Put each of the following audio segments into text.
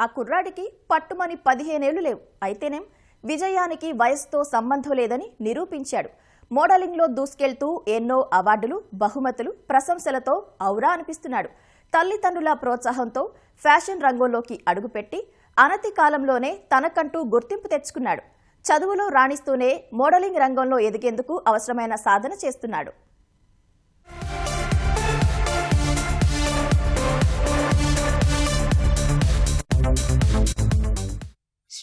ఆ కుర్రాడికి పట్టుమని పదిహేనేళ్ళు లేవు. అయితేనేం విజయానికి వయసుతో సంబంధం లేదని నిరూపించాడు. మోడలింగ్లో దూసుకెళ్తూ ఎన్నో అవార్డులు బహుమతులు ప్రశంసలతో ఔరా అనిపిస్తున్నాడు. తల్లిదండ్రుల ప్రోత్సాహంతో ఫ్యాషన్ రంగంలోకి అడుగుపెట్టి అనతి కాలంలోనే తనకంటూ గుర్తింపు తెచ్చుకున్నాడు. చదువులో రాణిస్తూనే మోడలింగ్ రంగంలో ఎదిగేందుకు అవసరమైన సాధన చేస్తున్నాడు.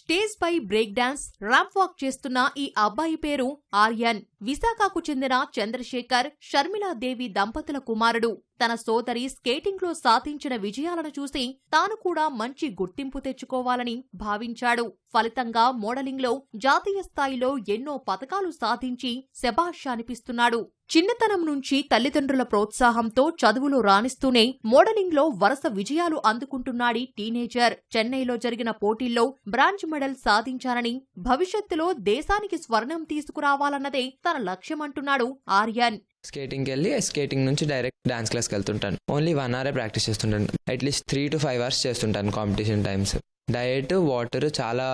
స్టేజ్ పై బ్రేక్ డాన్స్ ర్యాంప్ వాక్ చేస్తున్న ఈ అబ్బాయి పేరు ఆర్యన్. విశాఖకు చెందిన చంద్రశేఖర్ షర్మిలాదేవి దంపతుల కుమారుడు. తన సోదరి స్కేటింగ్లో సాధించిన విజయాలను చూసి తాను కూడా మంచి గుర్తింపు తెచ్చుకోవాలని భావించాడు. ఫలితంగా మోడలింగ్లో జాతీయ స్థాయిలో ఎన్నో పథకాలు సాధించి శభాష్ అనిపిస్తున్నాడు. చిన్నతనం నుంచి తల్లిదండ్రుల ప్రోత్సాహంతో చదువులు రాణిస్తూనే మోడలింగ్లో వరుస విజయాలు అందుకుంటున్నాడి టీనేజర్. చెన్నైలో జరిగిన పోటీల్లో బ్రాంజ్ మెడల్ సాధించానని భవిష్యత్తులో దేశానికి స్వర్ణం తీసుకురావాలన్నదే తన లక్ష్యమంటున్నాడు ఆర్యన్. స్కేటింగ్కి వెళ్ళి స్కేటింగ్ నుంచి డైరెక్ట్ డాన్స్ క్లాస్కి వెళ్తుంటాను ఓన్లీ వన్ అవరే ప్రాక్టీస్ చేస్తుంటాను. At least three to five hours చేస్తుంటాను కాంపిటీషన్ టైమ్స్ డయట్ వాటర్ చాలా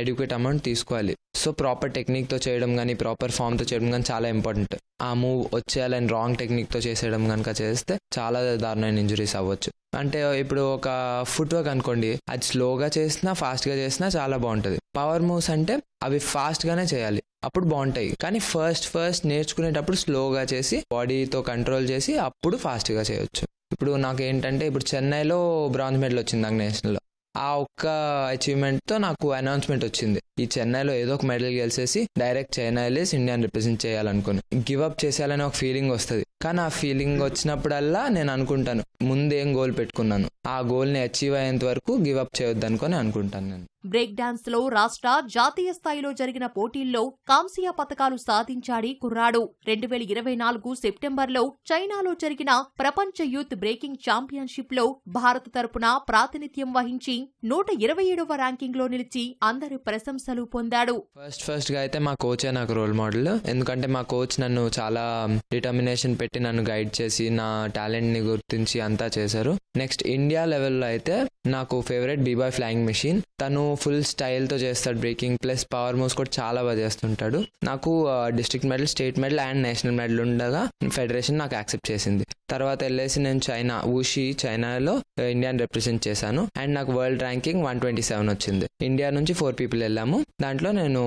ఎడ్యుకేట్ అమౌంట్ తీసుకోవాలి. సో ప్రాపర్ టెక్నిక్తో చేయడం కానీ ప్రాపర్ ఫామ్తో చేయడం కానీ చాలా ఇంపార్టెంట్ ఆ మూవ్ వచ్చేయాలని రాంగ్ టెక్నిక్తో చేసేయడం కనుక చేస్తే చాలా దారుణమైన ఇంజురీస్ అవ్వచ్చు. అంటే ఇప్పుడు ఒక ఫుట్ వర్క్ అనుకోండి అది స్లోగా చేసినా ఫాస్ట్గా చేసినా చాలా బాగుంటుంది. పవర్ మూవ్స్ అంటే అవి ఫాస్ట్గానే చేయాలి. అప్పుడు బాగుంటాయి. కానీ ఫస్ట్ ఫస్ట్ నేర్చుకునేటప్పుడు స్లోగా చేసి బాడీతో కంట్రోల్ చేసి అప్పుడు ఫాస్ట్గా చేయొచ్చు. ఇప్పుడు నాకు ఏంటంటే ఇప్పుడు చెన్నైలో బ్రాంజ్ మెడల్ వచ్చింది నాకు నేషనల్లో ఆ ఒక్క అచీవ్మెంట్తో నాకు అనౌన్స్మెంట్ వచ్చింది. ఈ చెన్నైలో ఏదో ఒక మెడల్ గెలిచేసి డైరెక్ట్ చైనా వెళ్ళేసి ఇండియాని రిప్రజెంట్ చేయాలనుకుని. గివ్ అప్ చేసేయాలని ఒక ఫీలింగ్ వస్తుంది. కానీ ఆ ఫీలింగ్ వచ్చినప్పుడల్లా నేను అనుకుంటాను ముందేం గోల్ పెట్టుకున్నాను ఆ గోల్ని అచీవ్ అయ్యేంత వరకు గివ్ అప్ చేయొద్దు అనుకుని అనుకుంటాను నేను. బ్రేక్ డాన్స్లో రాష్ట్ర జాతీయ స్థాయిలో జరిగిన పోటీల్లో కాంస్య పతకాలు సాధించాడి కుర్రాడు. రెండు వేల ఇరవై నాలుగు సెప్టెంబర్లో చైనాలో జరిగిన ప్రపంచ యూత్ బ్రేకింగ్ ఛాంపియన్షిప్లో భారత్ తరపున ప్రాతినిధ్యం వహించి నూట ఇరవై ఏడవ ర్యాంకింగ్లో నిలిచి అందరి ప్రశంస ప్రశంసలు పొందాడు. ఫస్ట్ ఫస్ట్గా అయితే మా కోచే నాకు రోల్ మోడల్ ఎందుకంటే మా కోచ్ నన్ను చాలా డిటర్మినేషన్ పెట్టి నన్ను గైడ్ చేసి నా టాలెంట్ని గుర్తించి అంతా చేశారు. నెక్స్ట్ ఇండియా లెవెల్లో అయితే నాకు favourite B boy flying machine తను ఫుల్ స్టైల్తో చేస్తాడు బ్రేకింగ్ ప్లస్ పవర్ మూవ్స్ కూడా చాలా బాగా చేస్తుంటాడు. నాకు district medal state medal and national medal ఉండగా ఫెడరేషన్ నాకు యాక్సెప్ట్ చేసింది. తర్వాత వెళ్ళేసి నేను చైనా ఊషి చైనాలో ఇండియాని రిప్రజెంట్ చేశాను. అండ్ నాకు world ranking one twenty seven వచ్చింది. ఇండియా నుంచి ఫోర్ పీపుల్ వెళ్ళాము. దాంట్లో నేను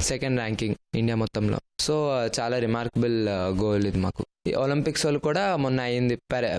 సెకండ్ ర్యాంకింగ్ ఇండియా మొత్తంలో. సో చాలా రిమార్కబుల్ గోల్ ఇది మాకు. ఈ ఒలింపిక్స్ వాళ్ళు కూడా మొన్న అయింది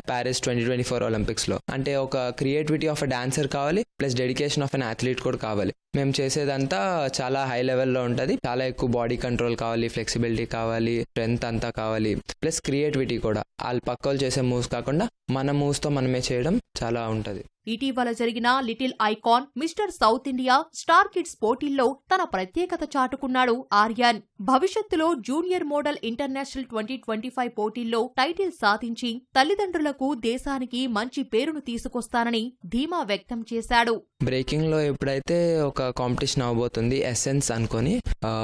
ప్యారిస్ ట్వంటీ ట్వంటీ ఫోర్ ఒలింపిక్స్లో. అంటే ఒక క్రియేటివిటీ ఆఫ్ అ డాన్సర్ కావాలి plus dedication of an athlete కూడా కావాలి. మేము చేసేదంతా చాలా హై లెవెల్లో ఉంటుంది. చాలా ఎక్కువ బాడీ కంట్రోల్ కావాలి ఫ్లెక్సిబిలిటీ కావాలి స్ట్రెంత్ అంతా కావాలి. ప్లస్ క్రియేటివిటీ కూడా. వాళ్ళు పక్కలు చేసే మూవ్స్ కాకుండా మన మూవ్స్తో మనమే చేయడం చాలా ఉంటది. ఇటీవల జరిగిన little icon mister south India star kids పోటీల్లో తన ప్రత్యేకత చాటుకున్నాడు ఆర్యన్. భవిష్యత్తులో junior model international twenty twenty five పోటీల్లో టైటిల్ సాధించి తల్లిదండ్రులకు దేశానికి మంచి పేరును తీసుకొస్తానని ధీమా వ్యక్తం చేశాడు. బ్రేకింగ్లో ఎప్పుడైతే ఒక కాంపిటీషన్ అవబోతుంది ఎస్ఎన్స్ అనుకొని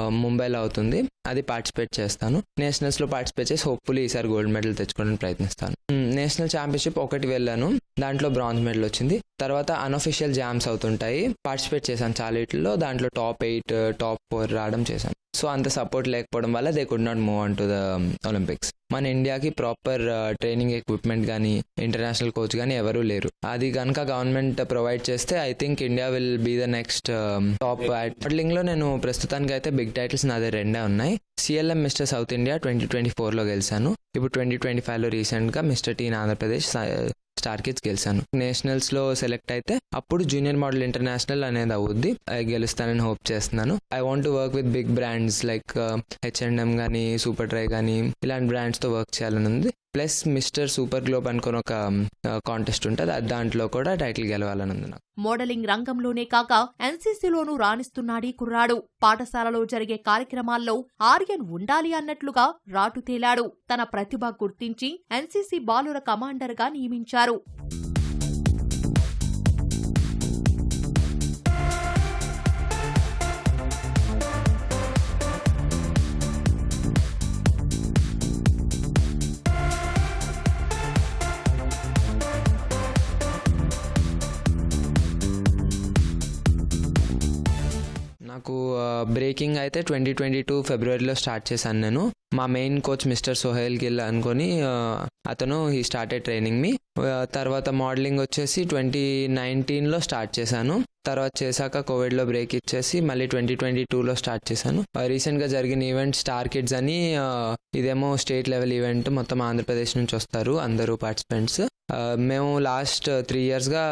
ముంబైలో అవుతుంది. అది పార్టిసిపేట్ చేస్తాను. నేషనల్స్లో పార్టిసిపేట్ చేసి హోప్ఫుల్లీ ఈసారి గోల్డ్ మెడల్ తెచ్చుకోవడానికి ప్రయత్నిస్తాను. నేషనల్ ఛాంపియన్షిప్ ఒకటి వెళ్ళాను. దాంట్లో బ్రాంజ్ మెడల్ వచ్చింది. తర్వాత అన్అఫిషియల్ జామ్స్ అవుతుంటాయి. పార్టిసిపేట్ చేశాను చాలా వీటిల్లో దాంట్లో టాప్ ఎయిట్ టాప్ ఫోర్ రావడం చేశాను. సో అంత సపోర్ట్ లేకపోవడం వల్ల they could not move on to the Olympics మన ఇండియాకి ప్రాపర్ ట్రైనింగ్ ఎక్విప్మెంట్ కానీ ఇంటర్నేషనల్ కోచ్ కానీ ఎవరూ లేరు. అది కనుక గవర్నమెంట్ ప్రొవైడ్ చేస్తే I think India will be the next top మోడలింగ్లో నేను ప్రస్తుతానికి అయితే బిగ్ టైటిల్స్ నాదే రెండే ఉన్నాయి. CLM mister south India twenty twenty ఫోర్లో గెలిచాను. ఇప్పుడు ట్వంటీ ట్వంటీ ఫైవ్లో రీసెంట్గా mister teen Andhra Pradesh star kids గెలిచాను. నేషనల్స్లో సెలెక్ట్ అయితే అప్పుడు జూనియర్ మోడల్ ఇంటర్నేషనల్ అనేది అవుద్ది. అది గెలుస్తానని హోప్ చేస్తున్నాను. I want to work with big brands like H and M కానీ సూపర్ డ్రై కానీ ఇలాంటి బ్రాండ్స్తో వర్క్ చేయాలని ఉంది. ప్లస్ మిస్టర్ సూపర్ గ్లోబ్ అనుకుని ఒక కాంటెస్ట్ ఉంటుంది దాంట్లో కూడా టైటిల్ గెలవాలని ఉంది నాకు. మోడలింగ్ రంగంలోనే కాక ఎన్సీసీలోనూ రాణిస్తున్నాడీ కుర్రాడు. పాఠశాలలో జరిగే కార్యక్రమాల్లో ఆర్యన్ ఉండాలి అన్నట్లుగా రాటు తేలాడు. తన ప్రతిభ గుర్తించి ఎన్సీసీ బాలుర కమాండర్గా నియమించారు. నాకు బ్రేకింగ్ అయితే ట్వంటీ ట్వంటీ టూ ఫిబ్రవరిలో స్టార్ట్ చేశాను నేను. మా main coach mister Sohel Gill అనుకొని అతను హీ స్టార్టెడ్ ట్రైనింగ్ మీ తర్వాత మోడలింగ్ వచ్చేసి ట్వంటీ నైన్టీన్లో స్టార్ట్ చేశాను. తర్వాత చేశాక కోవిడ్లో బ్రేక్ ఇచ్చేసి మళ్ళీ ట్వంటీ ట్వంటీ టూలో స్టార్ట్ చేశాను. రీసెంట్గా జరిగిన ఈవెంట్ స్టార్ కిడ్స్ అని ఇదేమో స్టేట్ లెవెల్ ఈవెంట్ మొత్తం ఆంధ్రప్రదేశ్ నుంచి వస్తారు అందరూ పార్టిసిపెంట్స్. మేము లాస్ట్ త్రీ ఇయర్స్గా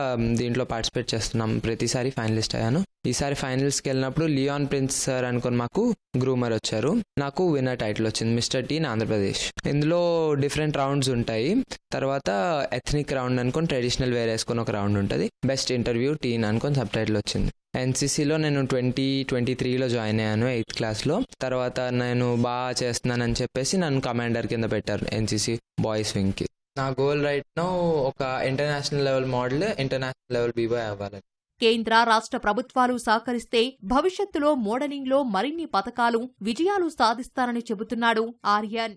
దీంట్లో పార్టిసిపేట్ చేస్తున్నాం. ప్రతిసారి ఫైనలిస్ట్ అయ్యాను. ఈసారి ఫైనల్స్కి వెళ్ళినప్పుడు లియాన్ ప్రిన్స్ సార్ అనుకుని మాకు గ్రూమర్ వచ్చారు. నాకు విన్నర్ టైటిల్ వచ్చింది మిస్టర్ టీన్ ఆంధ్రప్రదేశ్. ఇందులో డిఫరెంట్ రౌండ్స్ ఉంటాయి. తర్వాత ఎథ్నిక్ రౌండ్ అనుకొని ట్రెడిషనల్ వేర్ వేసుకొని ఒక రౌండ్ ఉంటుంది. బెస్ట్ ఇంటర్వ్యూ టీన్ అనుకొని సబ్ టైటిల్ వచ్చింది. ఎన్సీసీలో నేను ట్వంటీ ట్వంటీ త్రీలో జాయిన్ అయ్యాను ఎయిత్ క్లాస్లో. తర్వాత నేను బాగా చేస్తున్నానని చెప్పేసి నన్ను కమాండర్ కింద పెట్టారు ఎన్సీసీ బాయ్స్ వింగ్కి. నా గోల్ రైట్ నో ఒక international level model international level B boy అవ్వాలని. కేంద్ర రాష్ట్ర ప్రభుత్వాలు సహకరిస్తే భవిష్యత్తులో మోడలింగ్లో మరిన్ని పథకాలు విజయాలు సాధిస్తారని చెబుతున్నాడు ఆర్యన్.